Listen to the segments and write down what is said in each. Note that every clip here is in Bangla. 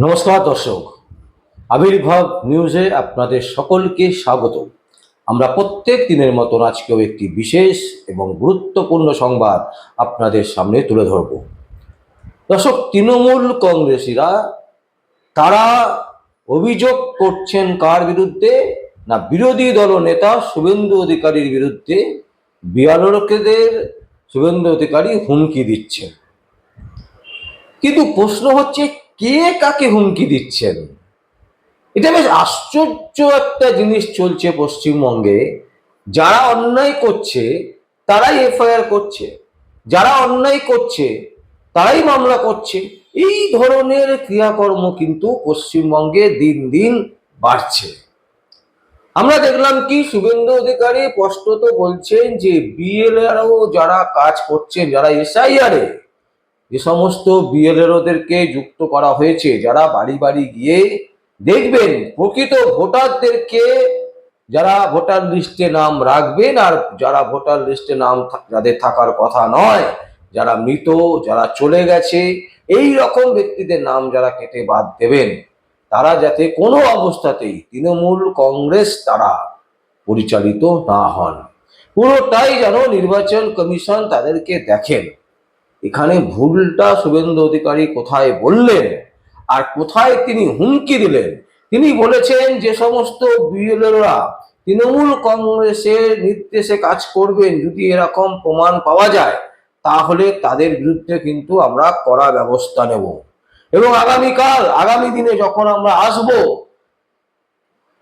নমস্কার দর্শক। আবির্ভাব নিউজে আপনাদের সকলকে স্বাগত আমরা প্রত্যেক দিনের মতন আজকেও একটি বিশেষ এবং গুরুত্বপূর্ণ সংবাদ আপনাদের সামনে তুলে ধরব। দর্শক, তৃণমূল কংগ্রেসীরা তারা অভিযোগ করছেন কার বিরুদ্ধে? না, বিরোধী দল নেতা শুভেন্দু অধিকারীর বিরুদ্ধে? বিয়ালকেদের শুভেন্দু অধিকারী হুমকি দিচ্ছেন। কিন্তু প্রশ্ন হচ্ছে কে কাকে হুমকি দিচ্ছেন? এটা বেশ আশ্চর্য একটা জিনিস চলছে পশ্চিমবঙ্গে। যারা অন্যায় করছে, তারাই এফআইআর করছে। যারা অন্যায় করছে, তারাই মামলা করছে। এই ধরনের ক্রিয়াকর্ম কিন্তু পশ্চিমবঙ্গে দিন দিন বাড়ছে। আমরা দেখলাম কি, শুভেন্দু অধিকারী স্পষ্টত বলছেন যে বিএলআরও যারা কাজ করছেন, যারা এসআইআরে যে সমস্ত বিএলএরওদেরকে যুক্ত করা হয়েছে, যারা বাড়ি বাড়ি গিয়ে দেখবেন প্রকৃত ভোটারদেরকে যারা ভোটার লিস্টে নাম রাখবেন আর যারা ভোটার লিস্টে নাম যাদের থাকার কথা নয়, যারা মৃত, যারা চলে গেছে, এই রকম ব্যক্তিদের নাম যারা কেটে বাদ দেবেন, তারা যাতে কোনো অবস্থাতেই তৃণমূল কংগ্রেস তারা পরিচালিত না হন। পুরোটাই যেন নির্বাচন কমিশন তাদেরকে দেখেন। এখানে ভুলটা শুভেন্দু অধিকারী কোথায় বললেন? আর কোথায় তিনি হুমকি দিলেন? তিনি বলেছেন যে সমস্ত বিএলএরা তৃণমূল কংগ্রেসের নির্দেশে কাজ করবেন, যদি এরকম প্রমাণ পাওয়া যায়, তাহলে তাদের বিরুদ্ধে কিন্তু আমরা কড়া ব্যবস্থা নেব। এবং আগামীকাল, আগামী দিনে যখন আমরা আসব,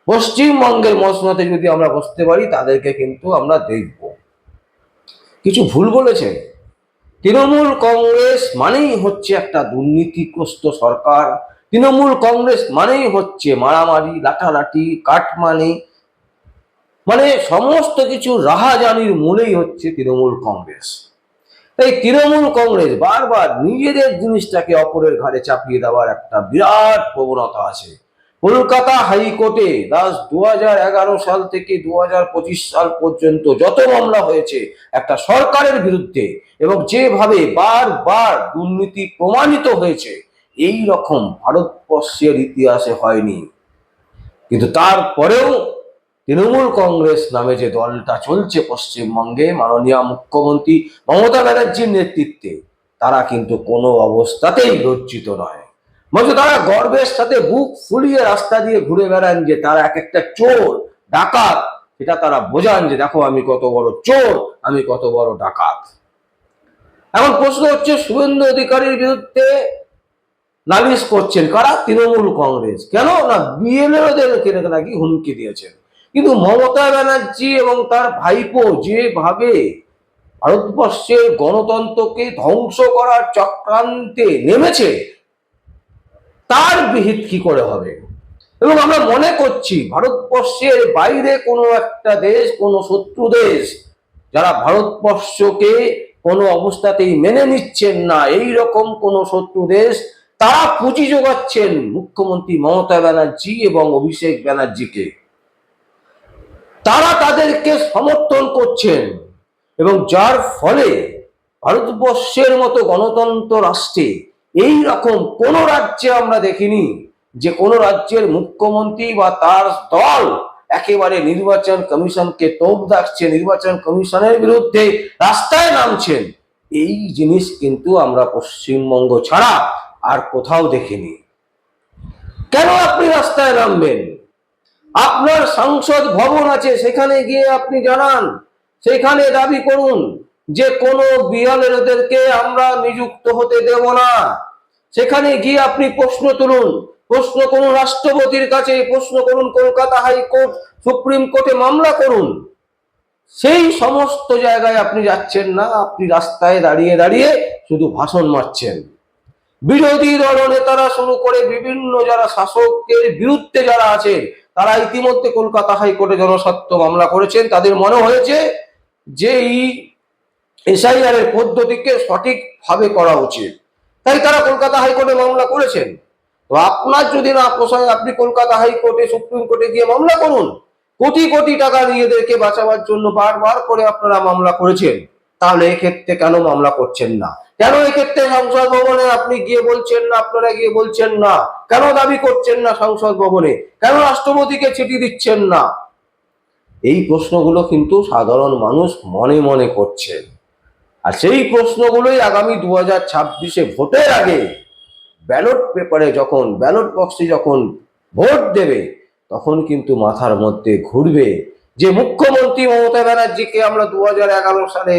পশ্চিমবঙ্গের মসনদে যদি আমরা বসতে পারি, তাদেরকে কিন্তু আমরা দেখব। কিছু ভুল বলেছেন? তৃণমূল কংগ্রেস মানেই হচ্ছে একটা দুর্নীতিগ্রস্ত সরকার। তৃণমূল কংগ্রেস মানেই হচ্ছে মারামারি, লাঠালাঠি, কাটমানি। মানে সমস্ত কিছু রাহাজানির মূলেই হচ্ছে তৃণমূল কংগ্রেস। তাই তৃণমূল কংগ্রেস বারবার নিজেদের জিনিসটাকে অপরের ঘাড়ে চাপিয়ে দেওয়ার একটা বিরাট প্রবণতা আছে। কলকাতা হাইকোর্টে দাস দু হাজার এগারো সাল থেকে দু হাজার পঁচিশ সাল পর্যন্ত যত মামলা হয়েছে, একটা সরকারের বিরুদ্ধে এবং যেভাবে বারবার দুর্নীতি প্রমাণিত হয়েছে, এই রকম ভারতবর্ষের ইতিহাসে হয়নি। কিন্তু তারপরেও তৃণমূল কংগ্রেস নামে যে দলটা চলছে পশ্চিমবঙ্গে, মাননীয় মুখ্যমন্ত্রী মমতা ব্যানার্জির নেতৃত্বে, তারা কিন্তু কোনো অবস্থাতেই লজ্জিত নয়। বলছে, তারা গর্বের সাথে বুক ফুলিয়ে রাস্তা দিয়ে ঘুরে বেড়ান যে তারা এক একটা চোর, ডাকাত। সেটা তারা বোঝান যে, দেখো, আমি কত বড় চোর, আমি কত বড় ডাকাত। এখন প্রশ্ন হচ্ছে, শুভেন্দু অধিকারীর বিরুদ্ধে নালিশ করছেন কারা? তৃণমূল কংগ্রেস। কেন? না বিএলএদেরকে নাকি হুমকি দিয়েছেন? কিন্তু মমতা ব্যানার্জি এবং তার ভাইপো যেভাবে ভারতবর্ষের গণতন্ত্রকে ধ্বংস করার চক্রান্তে নেমেছে তার বিহিত কি করে হবে? এবং আমরা মনে করছি ভারতবর্ষের বাইরে কোনো একটা দেশ, কোনো শত্রু দেশ, যারা ভারতবর্ষকে কোনো অবস্থাতেই মেনে নিচ্ছেন না এই রকম কোনো শত্রু দেশ, তারা পুঁজি যোগাচ্ছেন মুখ্যমন্ত্রী মমতা ব্যানার্জি এবং অভিষেক ব্যানার্জিকে। তারা তাদেরকে সমর্থন করছেন এবং যার ফলে ভারতবর্ষের মতো গণতন্ত্র রাষ্ট্রে এই রকম কোন রাজ্যে আমরা দেখিনি যে কোন রাজ্যের মুখ্যমন্ত্রী বা তার দল একেবারে নির্বাচন কমিশনকে তোপ দাগছে, নির্বাচন কমিশনের বিরুদ্ধে রাস্তায় নামছেন। এই জিনিস কিন্তু আমরা পশ্চিমবঙ্গ ছাড়া আর কোথাও দেখিনি। কেন আপনি রাস্তায় নামবেন? আপনার সংসদ ভবন আছে, সেখানে গিয়ে আপনি জানান, সেখানে দাবি করুন যে কোনো বিয়ালেরদেরকে আমরা নিযুক্ত হতে দেব না। সেখানে গিয়ে আপনি প্রশ্ন তুলুন। প্রশ্ন করুন রাষ্ট্রপতির কাছে, প্রশ্ন করুন কলকাতা হাইকোর্ট, সুপ্রিম কোর্টে মামলা করুন। সেই সমস্ত জায়গায় আপনি যাচ্ছেন না, আপনি রাস্তায় দাঁড়িয়ে দাঁড়িয়ে শুধু ভাষণ মারছেন। বিরোধী দল নেতারা শুরু করে বিভিন্ন যারা শাসকের বিরুদ্ধে যারা আছেন তারা ইতিমধ্যে কলকাতা হাইকোর্টে জনস্বার্থ মামলা করেছেন। তাদের মনে হয়েছে যে এই এসআইআর এর পদ্ধতিকে সঠিকভাবে করা উচিত। তাই তারা কলকাতা হাইকোর্টে মামলা করেছেন। তো আপনার যদি না পোষায়, আপনি কলকাতা হাইকোর্টে, সুপ্রিম কোর্টে গিয়ে মামলা করুন। কোটি কোটি টাকা নিজেদেরকে বাঁচাবার জন্য বারবার করে আপনারা মামলা করেছেন। তাহলে এক্ষেত্রে কেন মামলা করছেন না? কেন এক্ষেত্রে সংসদ ভবনে আপনি গিয়ে বলছেন না, আপনারা গিয়ে বলছেন না? কেন দাবি করছেন না সংসদ ভবনে? কেন রাষ্ট্রপতিকে চিঠি দিচ্ছেন না? এই প্রশ্নগুলো কিন্তু সাধারণ মানুষ মনে মনে করছে আর সেই প্রশ্নগুলোই আগামী দু হাজার ছাব্বিশে ভোটের আগে ব্যালট পেপারে যখন, ব্যালট বক্সে যখন ভোট দেবে, তখন কিন্তু মাথার মধ্যে ঘুরবে যে মুখ্যমন্ত্রী মমতা ব্যানার্জিকে আমরা দু হাজার এগারো সালে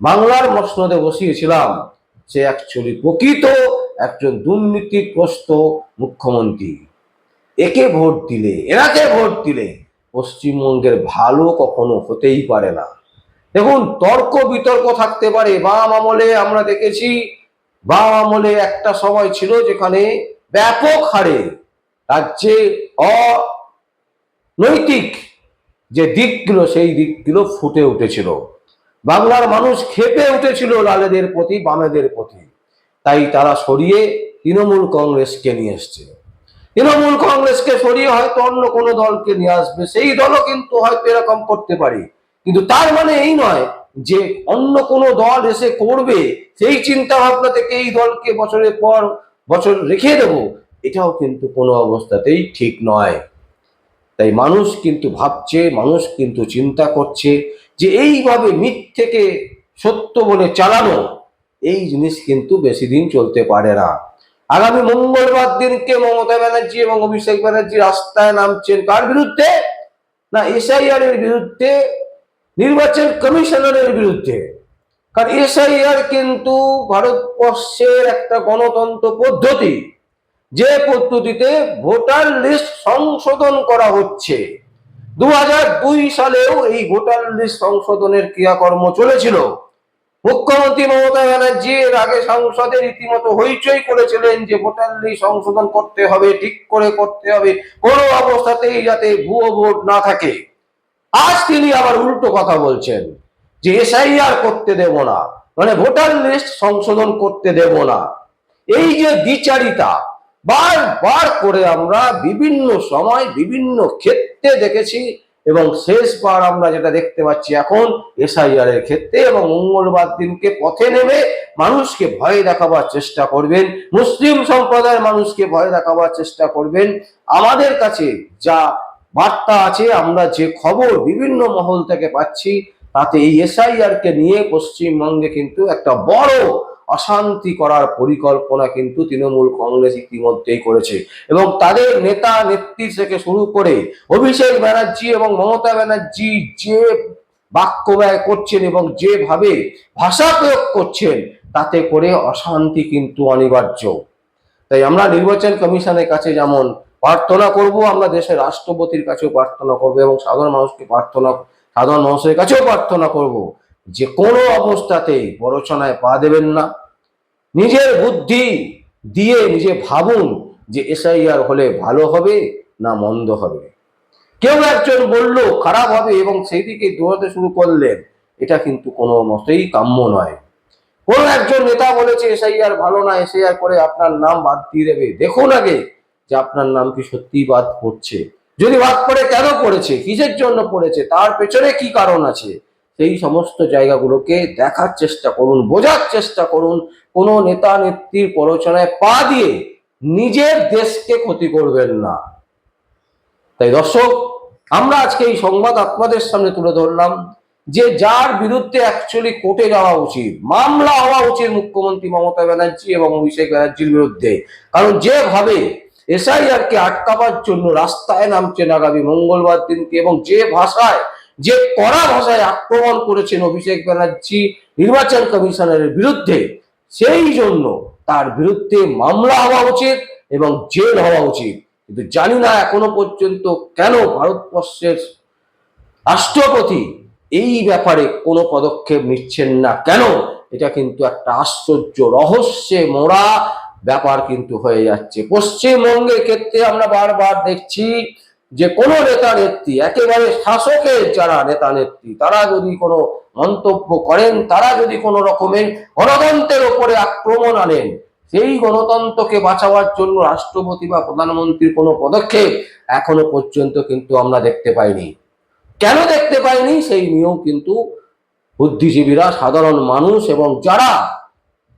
বাংলার মসনদে বসিয়েছিলাম, সে অ্যাকচুয়ালি প্রকৃত একজন দুর্নীতিগ্রস্ত মুখ্যমন্ত্রী। একে ভোট দিলে, এনাকে ভোট দিলে পশ্চিমবঙ্গের ভালো কখনো হতেই পারে না। দেখুন, তর্ক বিতর্ক থাকতে পারে। বাম আমলে আমরা দেখেছি, বাম আমলে একটা সময় ছিল যেখানে ব্যাপক হারে রাজ্যে অনৈতিক যে দিকগুলো, সেই দিকগুলো ফুটে উঠেছিল। বাংলার মানুষ খেপে উঠেছিল লালেদের প্রতি, বামেদের প্রতি। তাই তারা সরিয়ে তৃণমূল কংগ্রেসকে নিয়ে এসছে। তৃণমূল কংগ্রেসকে সরিয়ে হয়তো অন্য কোনো দলকে নিয়ে আসবে, সেই দলও কিন্তু হয়তো এরকম করতে পারে। কিন্তু তার মানে এই নয় যে অন্য কোনো দল এসে করবে, সেই চিন্তা ভাবনা থেকে এই দলকে বছরের পর বছর রেখে দেব, এটাও কিন্তু কোনো অবস্থাতেই ঠিক নয়। তাই মানুষ কিন্তু ভাবছে, মানুষ কিন্তু চিন্তা করছে যে এইভাবে মিথ থেকে সত্য বলে চালানো, এই জিনিস কিন্তু বেশি দিন চলতে পারে না। আগামী মঙ্গলবার দিনকে মমতা ব্যানার্জি এবং অভিষেক ব্যানার্জি রাস্তায় নামছেন কার বিরুদ্ধে? না, এসআইআর এর বিরুদ্ধে নির্বাচন কমিশনারের বিরুদ্ধে। কারণ এসআইআর কিন্তু ভারতবর্ষের একটা গণতন্ত্র পদ্ধতি। যে পদ্ধতিতে ভোটার লিস্ট সংশোধন করা হচ্ছে। দু হাজার দুই সালেও এই ভোটার লিস্ট সংশোধনের ক্রিয়াকর্ম চলেছিল। মুখ্যমন্ত্রী মমতা ব্যানার্জি এর আগে সংসদে রীতিমতো হইচই করেছিলেন যে ভোটার লিস্ট সংশোধন করতে হবে, ঠিক করে করতে হবে। কোনো অবস্থাতেই যাতে ভুয়ো ভোট না থাকে। আজ তিনি আবার উল্টো কথা বলছেন যে এসআইআর করতে দেব না মানে ভোটার লিস্ট সংশোধন করতে দেব না। এই যে দ্বিচারিতা বারবার করে আমরা বিভিন্ন সময় বিভিন্ন ক্ষেত্রে দেখেছি এবং শেষবার আমরা যেটা দেখতে পাচ্ছি এখন, এসআইআর এর ক্ষেত্রে এবং মঙ্গলবার দিনকে পথে নেমে মানুষকে ভয় দেখাবার চেষ্টা করবেন, মুসলিম সম্প্রদায়ের মানুষকে ভয় দেখাবার চেষ্টা করবেন। আমাদের কাছে যা বার্তা আছে, আমরা যে খবর বিভিন্ন মহল থেকে পাচ্ছি, তাতে এই এসআইআর কে নিয়ে পশ্চিমবঙ্গে কিন্তু একটা বড় অশান্তি করার পরিকল্পনা কিন্তু তৃণমূল কংগ্রেস ইতিমধ্যেই করেছে। এবং তাদের নেতা, নেত্রী থেকে শুরু করে অভিষেক ব্যানার্জি এবং মমতা ব্যানার্জি যে বাক্য ব্যয় করছেন এবং যেভাবে ভাষা প্রয়োগ করছেন, তাতে করে অশান্তি কিন্তু অনিবার্য। তাই আমরা নির্বাচন কমিশনের কাছে যেমন প্রার্থনা করব, আমরা দেশের রাষ্ট্রপতির কাছেও প্রার্থনা করব এবং সাধারণ মানুষকে প্রার্থনা, সাধারণ মানুষের কাছেও প্রার্থনা করব। যে কোনো অবস্থাতে প্ররোচনায় পা দেবেন না। নিজের বুদ্ধি দিয়ে নিজে ভাবুন যে এসআইআর হলে ভালো হবে না মন্দ হবে। কেউ একজন বলল, খারাপ হবে এবং সেই দিকে দৌড়াতে শুরু করলেন। এটা কিন্তু কোনো মতেই কাম্য নয়। কোন একজন নেতা বলেছে, এসআইআর ভালো না, এসআইআর করে আপনার নাম বাদ দিয়ে দেবে। দেখুন আগে যে আপনার নাম কি সত্যি বাদ পড়ছে? যদি বাদ পড়ে কেন পড়েছে? কিসের জন্য পড়েছে? তার পেছনে কি কারণ আছে? সেই সমস্ত জায়গাগুলোকে দেখার চেষ্টা করুন, বোঝার চেষ্টা করুন। কোনো নেতা নেত্রীর প্ররোচনায় পা দিয়ে নিজের দেশকে ক্ষতি করবেন না। তাই দর্শক, আমরা আজকে এই সংবাদ আপনাদের সামনে তুলে ধরলাম যে যার বিরুদ্ধে অ্যাকচুয়ালি কোর্টে যাওয়া উচিত। মামলা হওয়া উচিত মুখ্যমন্ত্রী মমতা ব্যানার্জি এবং অভিষেক ব্যানার্জির বিরুদ্ধে। কারণ যেভাবে এসআইআর কে আটকাবার জন্য রাস্তায় নামছেন আগামী মঙ্গলবার দিনকে এবং যে ভাষায়, যে কড়া ভাষায় আক্রমণ করেছেন অভিষেক ব্যানার্জি, নির্বাচন কমিশনের বিরুদ্ধে, সেই জন্য তার বিরুদ্ধে মামলা হওয়া উচিত এবং জেল হওয়া উচিত। কিন্তু জানি না এখনও পর্যন্ত কেন ভারতবর্ষের রাষ্ট্রপতি এই ব্যাপারে কোনো পদক্ষেপ নিচ্ছেন না কেন, এটা কিন্তু একটা আশ্চর্য রহস্যে মোড়া ব্যাপার কিন্তু হয়ে যাচ্ছে। পশ্চিমবঙ্গের ক্ষেত্রে আমরা বারবার দেখছি যে কোনো নেতা নেত্রী, একেবারে শাসকের যারা নেতা নেত্রী, তারা যদি কোনো মন্তব্য করেন, তারা যদি কোনো রকমের গণতন্ত্রের ওপরে আক্রমণ আনেন, সেই গণতন্ত্রকে বাঁচাবার জন্য রাষ্ট্রপতি বা প্রধানমন্ত্রীর কোনো পদক্ষেপ এখনও পর্যন্ত কিন্তু আমরা দেখতে পাইনি। কেন দেখতে পাইনি? সেই নিয়েও কিন্তু বুদ্ধিজীবীরা, সাধারণ মানুষ এবং যারা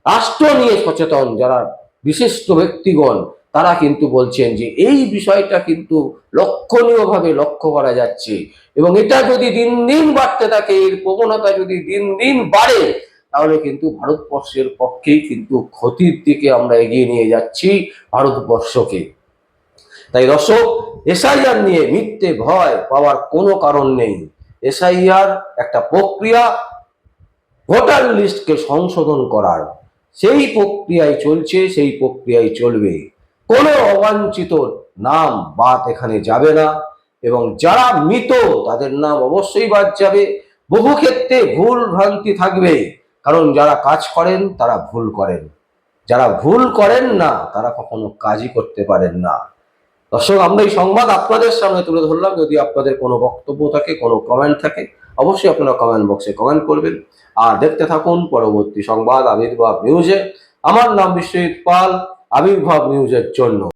রাষ্ট্র নিয়ে সচেতন, যারা বিশিষ্ট ব্যক্তিগণ, তারা কিন্তু বলছেন যে এই বিষয়টা কিন্তু লক্ষণীয়ভাবে লক্ষ্য করা যাচ্ছে। এবং এটা যদি দিন দিন বাড়তে থাকে, এর প্রবণতা যদি দিন দিন বাড়ে, তাহলে কিন্তু ভারতবর্ষের পক্ষেই কিন্তু ক্ষতির দিকে আমরা এগিয়ে নিয়ে যাচ্ছি ভারতবর্ষকে। তাই দর্শক এসআইআর নিয়ে মিথ্যে ভয় পাওয়ার কোনো কারণ নেই। এসআইআর একটা প্রক্রিয়া, ভোটার লিস্টকে সংশোধন করার। সেই প্রক্রিয়ায় চলছে, সেই প্রক্রিয়ায় চলবে। কোনো অবাঞ্ছিত নাম বাদ এখানে যাবে না এবং যারা মৃত, তাদের নাম অবশ্যই বাদ যাবে। বহু ক্ষেত্রে ভুল ভ্রান্তি থাকবে, কারণ যারা কাজ করেন, তারা ভুল করেন। যারা ভুল করেন না, তারা কখনো কাজই করতে পারেন না। দর্শক, আমরা এই সংবাদ আপনাদের সামনে তুলে ধরলাম। যদি আপনাদের কোনো বক্তব্য থাকে, কোনো কমেন্ট থাকে অবশ্যই আপনারা কমেন্ট বক্সে কমেন্ট করবেন। আর দেখতে থাকুন পরবর্তী সংবাদ আবির্ভাব নিউজে আমার নাম বিশ্বজিৎ পাল, আবির্ভাব নিউজের জন্য।